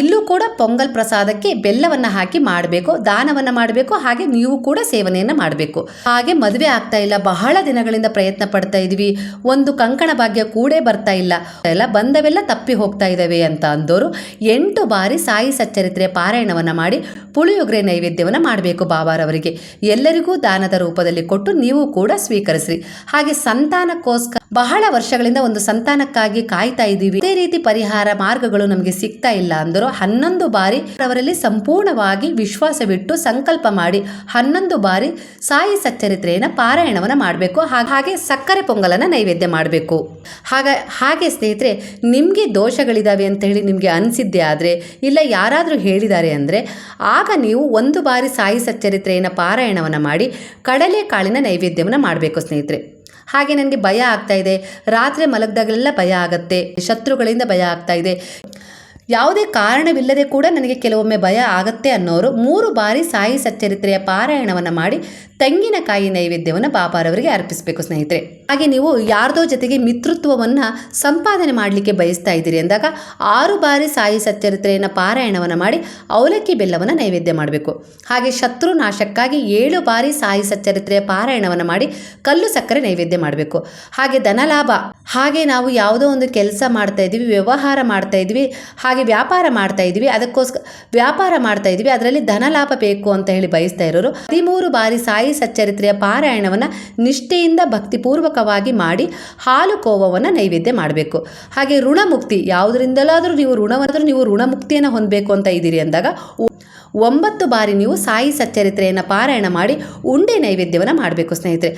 ಇಲ್ಲೂ ಕೂಡ ಪೊಂಗಲ್ ಪ್ರಸಾದಕ್ಕೆ ಬೆಲ್ಲವನ್ನು ಹಾಕಿ ಮಾಡಬೇಕು, ದಾನವನ್ನು ಮಾಡಬೇಕು, ಹಾಗೆ ನೀವು ಕೂಡ ಸೇವನೆಯನ್ನು ಮಾಡಬೇಕು. ಹಾಗೆ ಮದುವೆ ಆಗ್ತಾ ಇಲ್ಲ, ಬಹಳ ದಿನಗಳಿಂದ ಪ್ರಯತ್ನ ಪಡ್ತಾ ಇದ್ದೀವಿ, ಒಂದು ಕಂಕಣ ಭಾಗ್ಯ ಕೂಡೇ ಬರ್ತಾ ಇಲ್ಲ, ಎಲ್ಲ ಬಂದವೆಲ್ಲ ತಪ್ಪಿ ಹೋಗ್ತಾ ಇದ್ದಾವೆ ಅಂತ ಅಂದೋರು ಎಂಟು ಬಾರಿ ಸಾಯಿ ಸಚ್ಚರಿತ್ರೆ ಪಾರಾಯಣವನ್ನು ಮಾಡಿ ಪುಳಿಯೋಗರೆ ನೈವೇದ್ಯವನ್ನು ಮಾಡಬೇಕು. ಬಾಬಾರವರಿಗೆ ಎಲ್ಲರಿಗೂ ದಾನದ ರೂಪದಲ್ಲಿ ಕೊಟ್ಟು ನೀವು ಕೂಡ ಸ್ವೀಕರಿಸ್ರಿ. ಹಾಗೆ ಸಂತಾನಕ್ಕೋಸ್ಕರ ಬಹಳ ವರ್ಷಗಳಿಂದ ಒಂದು ಸಂತಾನಕ್ಕಾಗಿ ಕಾಯ್ತಾ ಇದ್ದೀವಿ. ಇದೇ ರೀತಿ ಪರಿಹಾರ ಮಾರ್ಗಗಳು ನಮಗೆ ಸಿಗ್ತಾ ಇಲ್ಲ ಅಂದರು ಹನ್ನೊಂದು ಬಾರಿ ಅವರಲ್ಲಿ ಸಂಪೂರ್ಣವಾಗಿ ವಿಶ್ವಾಸವಿಟ್ಟು ಸಂಕಲ್ಪ ಮಾಡಿ ಹನ್ನೊಂದು ಬಾರಿ ಸಾಯಿ ಸಚ್ಚರಿತ್ರೆಯನ್ನು ಪಾರಾಯಣವನ್ನು ಮಾಡಬೇಕು. ಹಾಗೆ ಸಕ್ಕರೆ ಪೊಂಗಲನ್ನು ನೈವೇದ್ಯ ಮಾಡಬೇಕು. ಹಾಗ, ಹಾಗೆ ಸ್ನೇಹಿತರೆ, ನಿಮಗೆ ದೋಷಗಳಿದಾವೆ ಅಂತ ಹೇಳಿ ನಿಮಗೆ ಅನಿಸಿದ್ದೆ ಆದರೆ, ಇಲ್ಲ ಯಾರಾದರೂ ಹೇಳಿದ್ದಾರೆ ಅಂದರೆ, ಆಗ ನೀವು ಒಂದು ಬಾರಿ ಸಾಯಿ ಸಚ್ಚರಿತ್ರೆಯನ್ನು ಪಾರಾಯಣವನ್ನು ಮಾಡಿ ಕಡಲೆಕಾಳಿನ ನೈವೇದ್ಯವನ್ನು ಮಾಡಬೇಕು ಸ್ನೇಹಿತರೆ. ಹಾಗೆ ನನಗೆ ಭಯ ಆಗ್ತಾ ಇದೆ. ರಾತ್ರಿ ಮಲಗಿದಾಗಲೆಲ್ಲ ಭಯ ಆಗತ್ತೆ. ಶತ್ರುಗಳಿಂದ ಭಯ ಆಗ್ತಾ ಇದೆ. ಯಾವುದೇ ಕಾರಣವಿಲ್ಲದೆ ಕೂಡ ನನಗೆ ಕೆಲವೊಮ್ಮೆ ಭಯ ಆಗತ್ತೆ ಅನ್ನೋರು ಮೂರು ಬಾರಿ ಸಾಯಿ ಸಚ್ಚರಿತ್ರೆಯ ಪಾರಾಯಣವನ್ನು ಮಾಡಿ ತೆಂಗಿನಕಾಯಿ ನೈವೇದ್ಯವನ್ನು ಬಾಬಾರವರಿಗೆ ಅರ್ಪಿಸಬೇಕು, ಸ್ನೇಹಿತರೆ. ಹಾಗೆ ನೀವು ಯಾರ್ದೋ ಜೊತೆಗೆ ಮಿತ್ರತ್ವವನ್ನು ಸಂಪಾದನೆ ಮಾಡಲಿಕ್ಕೆ ಬಯಸ್ತಾ ಇದ್ದೀರಿ ಅಂದಾಗ ಆರು ಬಾರಿ ಸಾಯಿ ಸಚ್ಚರಿತ್ರೆಯನ್ನು ಪಾರಾಯಣವನ್ನು ಮಾಡಿ ಅವಲಕ್ಕಿ ಬೆಲ್ಲವನ್ನು ನೈವೇದ್ಯ ಮಾಡಬೇಕು. ಹಾಗೆ ಶತ್ರು ನಾಶಕ್ಕಾಗಿ ಏಳು ಬಾರಿ ಸಾಯಿ ಸಚ್ಚರಿತ್ರೆಯ ಪಾರಾಯಣವನ್ನು ಮಾಡಿ ಕಲ್ಲು ಸಕ್ಕರೆ ನೈವೇದ್ಯ ಮಾಡಬೇಕು. ಹಾಗೆ ಧನಲಾಭ, ಹಾಗೆ ನಾವು ಯಾವುದೋ ಒಂದು ಕೆಲಸ ಮಾಡ್ತಾ ಇದ್ದೀವಿ, ವ್ಯವಹಾರ ಮಾಡ್ತಾ ಇದ್ದೀವಿ, ಹಾಗೆ ವ್ಯಾಪಾರ ಮಾಡ್ತಾ ಇದ್ದೀವಿ ಅದಕ್ಕೋಸ್ಕರ ವ್ಯಾಪಾರ ಮಾಡ್ತಾ ಇದ್ವಿ. ಅದರಲ್ಲಿ ಧನ ಲಾಭ ಬೇಕು ಅಂತ ಹೇಳಿ ಬಯಸ್ತಾ ಇರೋರು. ಹದಿಮೂರು ಬಾರಿ ಸಾಯಿ ಸಚ್ಚರಿತ್ರೆಯ ಪಾರಾಯಣವನ್ನು ನಿಷ್ಠೆಯಿಂದ ಭಕ್ತಿಪೂರ್ವಕವಾಗಿ ಮಾಡಿ ಹಾಲು ಕೋವವನ್ನು ನೈವೇದ್ಯ ಮಾಡಬೇಕು. ಹಾಗೆ ಋಣಮುಕ್ತಿ ಯಾವುದರಿಂದಲಾದರೂ ನೀವು ಋಣವಾದರೂ ನೀವು ಋಣಮುಕ್ತಿಯನ್ನು ಹೊಂದಬೇಕು ಅಂತ ಇದ್ದೀರಿ ಅಂದಾಗ ಒಂಬತ್ತು ಬಾರಿ ನೀವು ಸಾಯಿ ಸಚ್ಚರಿತ್ರೆಯನ್ನು ಪಾರಾಯಣ ಮಾಡಿ ಉಂಡೆ ನೈವೇದ್ಯವನ್ನು ಮಾಡಬೇಕು ಸ್ನೇಹಿತರೆ.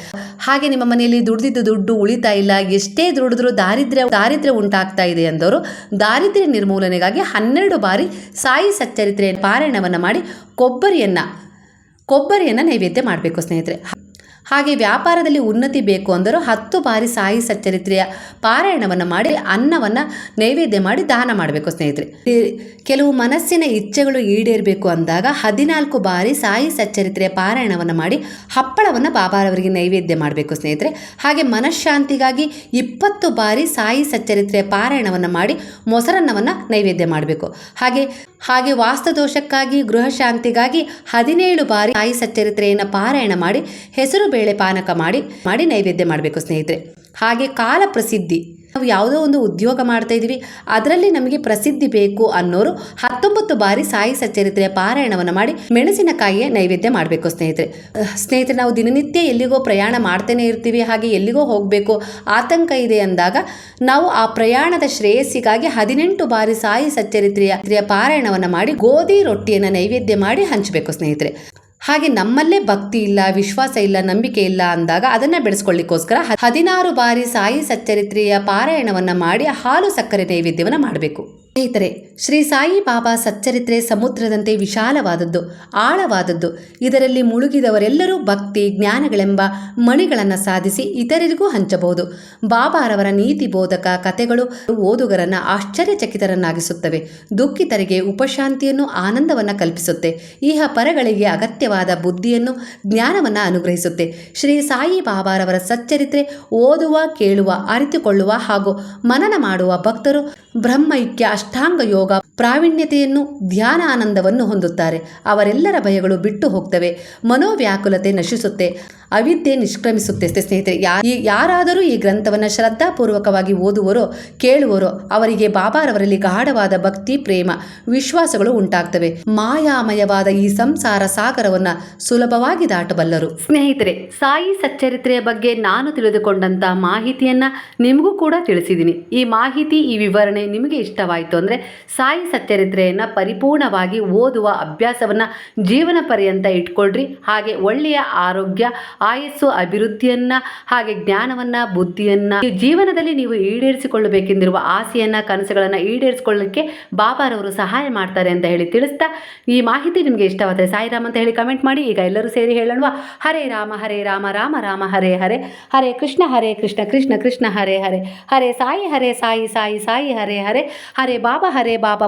ಹಾಗೆ ನಿಮ್ಮ ಮನೆಯಲ್ಲಿ ದುಡ್ದಿದ್ದು ದುಡ್ಡು ಉಳಿತಾ ಇಲ್ಲ, ಎಷ್ಟೇ ದುಡಿದ್ರೂ ದಾರಿದ್ರ್ಯ ದಾರಿದ್ರ್ಯ ಉಂಟಾಗ್ತಾ ಇದೆ ಎಂದವರು ದಾರಿದ್ರ್ಯ ನಿರ್ಮೂಲನೆಗಾಗಿ ಹನ್ನೆರಡು ಬಾರಿ ಸಾಯಿ ಸಚ್ಚರಿತ್ರೆಯ ಪಾರಾಯಣವನ್ನು ಮಾಡಿ ಕೊಬ್ಬರಿಯನ್ನು ಕೊಬ್ಬರಿಯನ್ನು ನೈವೇದ್ಯ ಮಾಡಬೇಕು ಸ್ನೇಹಿತರೆ. ಹಾಗೆ ವ್ಯಾಪಾರದಲ್ಲಿ ಉನ್ನತಿ ಬೇಕು ಅಂದರೂ ಹತ್ತು ಬಾರಿ ಸಾಯಿ ಸಚ್ಚರಿತ್ರೆಯ ಪಾರಾಯಣವನ್ನು ಮಾಡಿ ಅನ್ನವನ್ನು ನೈವೇದ್ಯ ಮಾಡಿ ದಾನ ಮಾಡಬೇಕು ಸ್ನೇಹಿತರೆ. ಕೆಲವು ಮನಸ್ಸಿನ ಇಚ್ಛೆಗಳು ಈಡೇರಬೇಕು ಅಂದಾಗ ಹದಿನಾಲ್ಕು ಬಾರಿ ಸಾಯಿ ಸಚ್ಚರಿತ್ರೆಯ ಪಾರಾಯಣವನ್ನು ಮಾಡಿ ಹಪ್ಪಳವನ್ನು ಬಾಬಾರವರಿಗೆ ನೈವೇದ್ಯ ಮಾಡಬೇಕು ಸ್ನೇಹಿತರೆ. ಹಾಗೆ ಮನಃಶಾಂತಿಗಾಗಿ ಇಪ್ಪತ್ತು ಬಾರಿ ಸಾಯಿ ಸಚ್ಚರಿತ್ರೆಯ ಪಾರಾಯಣವನ್ನು ಮಾಡಿ ಮೊಸರನ್ನವನ್ನು ನೈವೇದ್ಯ ಮಾಡಬೇಕು. ಹಾಗೆ ಹಾಗೆ ವಾಸ್ತುದೋಷಕ್ಕಾಗಿ ಗೃಹ ಶಾಂತಿಗಾಗಿ ಹದಿನೇಳು ಬಾರಿ ಸಾಯಿ ಸಚ್ಚರಿತ್ರೆಯನ್ನು ಪಾರಾಯಣ ಮಾಡಿ ಹೆಸರು ಬೇಳೆ ಪಾನಕ ಮಾಡಿ ಮಾಡಿ ನೈವೇದ್ಯ ಮಾಡಬೇಕು ಸ್ನೇಹಿತರೆ. ಹಾಗೆ ಕಾಲ ಪ್ರಸಿದ್ಧಿ. ನಾವು ಯಾವುದೋ ಒಂದು ಉದ್ಯೋಗ ಮಾಡ್ತಾ ಇದ್ದೀವಿ. ಅದರಲ್ಲಿ ನಮಗೆ ಪ್ರಸಿದ್ಧಿ ಬೇಕು ಅನ್ನೋರು ಹತ್ತೊಂಬತ್ತು ಬಾರಿ ಸಾಯಿ ಸಚ್ಚರಿತ್ರೆಯ ಪಾರಾಯಣವನ್ನು ಮಾಡಿ ಮೆಣಸಿನಕಾಯಿಯ ನೈವೇದ್ಯ ಮಾಡಬೇಕು ಸ್ನೇಹಿತರೆ. ಸ್ನೇಹಿತರೆ, ನಾವು ದಿನನಿತ್ಯ ಎಲ್ಲಿಗೋ ಪ್ರಯಾಣ ಮಾಡ್ತೇನೆ ಇರ್ತೀವಿ, ಹಾಗೆ ಎಲ್ಲಿಗೋ ಹೋಗಬೇಕು, ಆತಂಕ ಇದೆ ಅಂದಾಗ ನಾವು ಆ ಪ್ರಯಾಣದ ಶ್ರೇಯಸ್ಸಿಗಾಗಿ ಹದಿನೆಂಟು ಬಾರಿ ಸಾಯಿ ಸಚ್ಚರಿತ್ರೆಯ ತ್ರೆಯ ಪಾರಾಯಣವನ್ನು ಮಾಡಿ ಗೋಧಿ ರೊಟ್ಟಿಯನ್ನು ನೈವೇದ್ಯ ಮಾಡಿ ಹಂಚಬೇಕು ಸ್ನೇಹಿತರೆ. ಹಾಗೆ ನಮ್ಮಲ್ಲೇ ಭಕ್ತಿ ಇಲ್ಲ, ವಿಶ್ವಾಸ ಇಲ್ಲ, ನಂಬಿಕೆ ಇಲ್ಲ ಅಂದಾಗ ಅದನ್ನ ಬೆಳೆಸ್ಕೊಳ್ಳಿಕ್ಕೋಸ್ಕರ ಹದಿನಾರು ಬಾರಿ ಸಾಯಿ ಸಚ್ಚರಿತ್ರೆಯ ಪಾರಾಯಣವನ್ನ ಮಾಡಿ ಹಾಲು ಸಕ್ಕರೆ ನೈವೇದ್ಯವನ್ನ ಮಾಡಬೇಕು. ಸ್ನೇಹಿತರೆ ಶ್ರೀ ಸಾಯಿ ಬಾಬಾ ಸಚ್ಚರಿತ್ರೆ ಸಮುದ್ರದಂತೆ ವಿಶಾಲವಾದದ್ದು, ಆಳವಾದದ್ದು. ಇದರಲ್ಲಿ ಮುಳುಗಿದವರೆಲ್ಲರೂ ಭಕ್ತಿ, ಜ್ಞಾನಗಳೆಂಬ ಮಣಿಗಳನ್ನು ಸಾಧಿಸಿ ಇತರರಿಗೂ ಹಂಚಬಹುದು. ಬಾಬಾರವರ ನೀತಿ ಬೋಧಕ ಕಥೆಗಳು ಓದುಗರನ್ನು ಆಶ್ಚರ್ಯಚಕಿತರನ್ನಾಗಿಸುತ್ತವೆ. ದುಃಖಿತರಿಗೆ ಉಪಶಾಂತಿಯನ್ನು, ಆನಂದವನ್ನು ಕಲ್ಪಿಸುತ್ತೆ. ಇಹ ಪರಗಳಿಗೆ ಅಗತ್ಯವಾದ ಬುದ್ಧಿಯನ್ನು, ಜ್ಞಾನವನ್ನು ಅನುಗ್ರಹಿಸುತ್ತೆ. ಶ್ರೀ ಸಾಯಿ ಬಾಬಾರವರ ಸಚ್ಚರಿತ್ರೆ ಓದುವ, ಕೇಳುವ, ಅರಿತುಕೊಳ್ಳುವ ಹಾಗೂ ಮನನ ಮಾಡುವ ಭಕ್ತರು ಬ್ರಹ್ಮೈಕ್ಯ ಅಷ್ಟಾಂಗ ಯೋಗ 너가 ಪ್ರಾವೀಣ್ಯತೆಯನ್ನು, ಧ್ಯಾನ ಆನಂದವನ್ನು ಹೊಂದುತ್ತಾರೆ. ಅವರೆಲ್ಲರ ಭಯಗಳು ಬಿಟ್ಟು ಹೋಗ್ತವೆ. ಮನೋವ್ಯಾಕುಲತೆ ನಶಿಸುತ್ತೆ. ಅವಿದ್ಯೆ ನಿಷ್ಕ್ರಮಿಸುತ್ತೆ ಸ್ನೇಹಿತರೆ. ಯಾರಾದರೂ ಈ ಗ್ರಂಥವನ್ನು ಶ್ರದ್ಧಾಪೂರ್ವಕವಾಗಿ ಓದುವರೋ, ಕೇಳುವರೋ, ಅವರಿಗೆ ಬಾಬಾರವರಲ್ಲಿ ಗಾಢವಾದ ಭಕ್ತಿ, ಪ್ರೇಮ, ವಿಶ್ವಾಸಗಳು ಉಂಟಾಗ್ತವೆ. ಮಾಯಾಮಯವಾದ ಈ ಸಂಸಾರ ಸಾಗರವನ್ನ ಸುಲಭವಾಗಿ ದಾಟಬಲ್ಲರು. ಸ್ನೇಹಿತರೆ, ಸಾಯಿ ಸಚ್ಚರಿತ್ರೆಯ ಬಗ್ಗೆ ನಾನು ತಿಳಿದುಕೊಂಡಂತ ಮಾಹಿತಿಯನ್ನ ನಿಮಗೂ ಕೂಡ ತಿಳಿಸಿದ್ದೀನಿ. ಈ ಮಾಹಿತಿ, ಈ ವಿವರಣೆ ನಿಮಗೆ ಇಷ್ಟವಾಯಿತು ಅಂದರೆ ಸಾಯಿ ಸಚ್ಚರಿತ್ರೆಯನ್ನ ಪರಿಪೂರ್ಣವಾಗಿ ಓದುವ ಅಭ್ಯಾಸವನ್ನ ಜೀವನ ಪರ್ಯಂತ ಇಟ್ಕೊಳ್ರಿ. ಹಾಗೆ ಒಳ್ಳೆಯ ಆರೋಗ್ಯ, ಆಯಸ್ಸು, ಅಭಿವೃದ್ಧಿಯನ್ನ, ಹಾಗೆ ಜ್ಞಾನವನ್ನ, ಬುದ್ಧಿಯನ್ನ ಜೀವನದಲ್ಲಿ ನೀವು ಈಡೇರಿಸಿಕೊಳ್ಳಬೇಕೆಂದಿರುವ ಆಸೆಯನ್ನ, ಕನಸುಗಳನ್ನ ಈಡೇರಿಸಿಕೊಳ್ಳಲಿಕ್ಕೆ ಬಾಬಾರವರು ಸಹಾಯ ಮಾಡ್ತಾರೆ ಅಂತ ಹೇಳಿ ತಿಳಿಸ್ತಾ ಈ ಮಾಹಿತಿ ನಿಮಗೆ ಇಷ್ಟವಾದರೆ ಸಾಯಿರಾಮ್ ಅಂತ ಹೇಳಿ ಕಮೆಂಟ್ ಮಾಡಿ. ಈಗ ಎಲ್ಲರೂ ಸೇರಿ ಹೇಳೋಣ ಹರೇ ರಾಮ ಹರೇ ರಾಮ ರಾಮ ರಾಮ, ಹರೇ ಹರೇ. ಹರೇ ಕೃಷ್ಣ ಹರೇ ಕೃಷ್ಣ ಕೃಷ್ಣ ಕೃಷ್ಣ, ಹರೇ ಹರೇ. ಹರೇ ಸಾಯಿ ಹರೇ ಸಾಯಿ ಸಾಯಿ ಸಾಯಿ, ಹರೇ ಹರೇ. ಹರೇ ಬಾಬಾ ಹರೇ ಬಾಬಾ